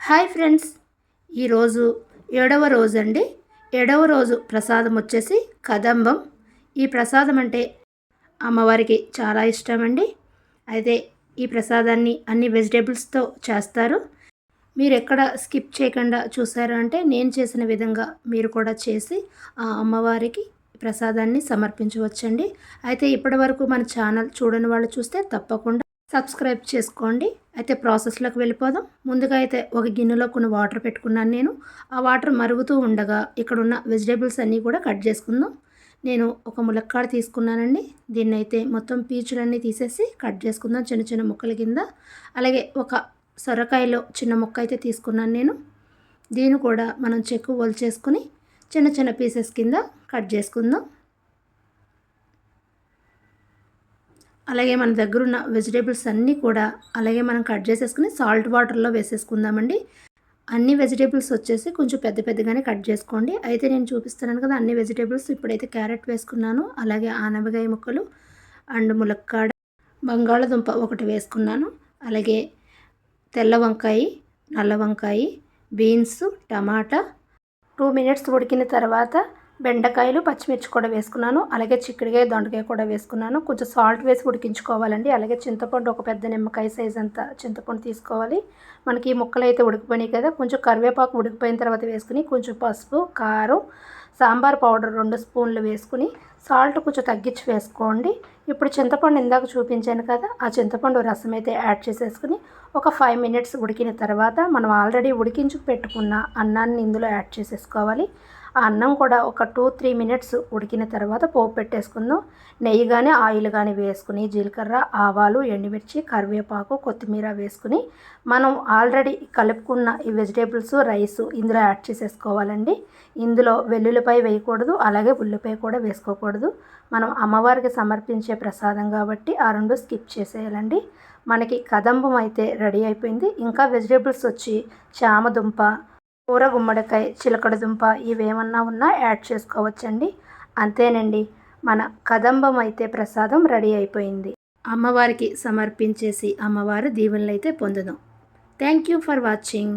Hi friends. ఈరోజు ఏడవ రోజు అండి ఏడవ రోజు ప్రసాదం వచ్చేసి కదంబం. ఈ ప్రసాదం అంటే అమ్మవారికి చాలా ఇష్టం అండి అయితే ఈ ప్రసాదాన్ని అన్ని వెజిటేబుల్స్తో చేస్తారు. మీరు ఎక్కడ స్కిప్ చేయకుండా చూసారు అంటే నేను చేసిన విధంగా మీరు కూడా చేసి ఆ అమ్మవారికి ప్రసాదాన్ని సమర్పించవచ్చండి. అయితే ఇప్పటి వరకు మన ఛానల్ చూడని వాళ్ళు చూస్తే తప్పకుండా సబ్స్క్రైబ్ చేసుకోండి. అయితే ప్రాసెస్లోకి వెళ్ళిపోదాం. ముందుగా అయితే ఒక గిన్నెలో కొన్ని వాటర్ పెట్టుకున్నాను నేను. ఆ వాటర్ మరుగుతూ ఉండగా ఇక్కడ ఉన్న వెజిటేబుల్స్ అన్నీ కూడా కట్ చేసుకుందాం. నేను ఒక ములక్కాడ తీసుకున్నానండి. దీన్ని అయితే మొత్తం పీచులన్నీ తీసేసి కట్ చేసుకుందాం చిన్న చిన్న ముక్కల కింద. అలాగే ఒక సొరకాయలో చిన్న ముక్క అయితే తీసుకున్నాను నేను. దీన్ని కూడా మనం చెక్కు చేసుకుని చిన్న చిన్న పీసెస్ కింద కట్ చేసుకుందాం. అలాగే మన దగ్గర ఉన్న వెజిటేబుల్స్ అన్నీ కూడా అలాగే మనం కట్ చేసేసుకుని సాల్ట్ వాటర్లో వేసేసుకుందామండి. అన్ని వెజిటేబుల్స్ వచ్చేసి కొంచెం పెద్ద పెద్దగానే కట్ చేసుకోండి. అయితే నేను చూపిస్తున్నాను కదా అన్ని వెజిటేబుల్స్ ఇప్పుడైతే క్యారెట్ వేసుకున్నాను. అలాగే ఆనపకాయ ముక్కలు అండ్ ములక్కాడ బంగాళదుంప ఒకటి వేసుకున్నాను. అలాగే తెల్ల వంకాయ నల్ల వంకాయ బీన్స్ టమాటా టూ మినిట్స్ ఉడికిన తర్వాత బెండకాయలు పచ్చిమిర్చి కూడా వేసుకున్నాను. అలాగే చిక్కుడుకాయ దొండకాయ కూడా వేసుకున్నాను. కొంచెం సాల్ట్ వేసి ఉడికించుకోవాలండి. అలాగే చింతపండు ఒక పెద్ద నిమ్మకాయ సైజ్ అంతా చింతపండు తీసుకోవాలి. మనకి ఈ ముక్కలు అయితే ఉడికిపోయినాయి కదా. కొంచెం కరివేపాకు ఉడికిపోయిన తర్వాత వేసుకుని కొంచెం పసుపు కారం సాంబార్ పౌడర్ రెండు స్పూన్లు వేసుకుని సాల్ట్ కొంచెం తగ్గించి వేసుకోండి. ఇప్పుడు చింతపండు ఇందాక చూపించాను కదా ఆ చింతపండు రసం అయితే యాడ్ చేసేసుకుని ఒక ఫైవ్ మినిట్స్ ఉడికిన తర్వాత మనం ఆల్రెడీ ఉడికించి పెట్టుకున్న అన్నాన్ని ఇందులో యాడ్ చేసేసుకోవాలి. ఆ అన్నం కూడా ఒక టూ త్రీ మినిట్స్ ఉడికిన తర్వాత పోపు పెట్టేసుకుందాం. నెయ్యి కానీ ఆయిల్ కానీ వేసుకుని జీలకర్ర ఆవాలు ఎండుమిర్చి కరివేపాకు కొత్తిమీర వేసుకుని మనం ఆల్రెడీ కలుపుకున్న ఈ వెజిటేబుల్స్ రైస్ ఇందులో యాడ్ చేసేసుకోవాలండి. ఇందులో వెల్లుల్లిపాయ వేయకూడదు అలాగే ఉల్లిపాయ కూడా వేసుకోకూడదు. మనం అమ్మవారికి సమర్పించే ప్రసాదం కాబట్టి ఆ రెండు స్కిప్ చేసేయాలండి. మనకి కదంబం అయితే రెడీ అయిపోయింది. ఇంకా వెజిటేబుల్స్ వచ్చి చామదుంప కూర గుమ్మడికాయ చిలకడ దుంప ఇవేమన్నా ఉన్నా యాడ్ చేసుకోవచ్చండి. అంతేనండి మన కదంబం అయితే ప్రసాదం రెడీ అయిపోయింది. అమ్మవారికి సమర్పించేసి అమ్మవారు దీవెనలైతే అయితే పొందుదాం. Thank you for watching.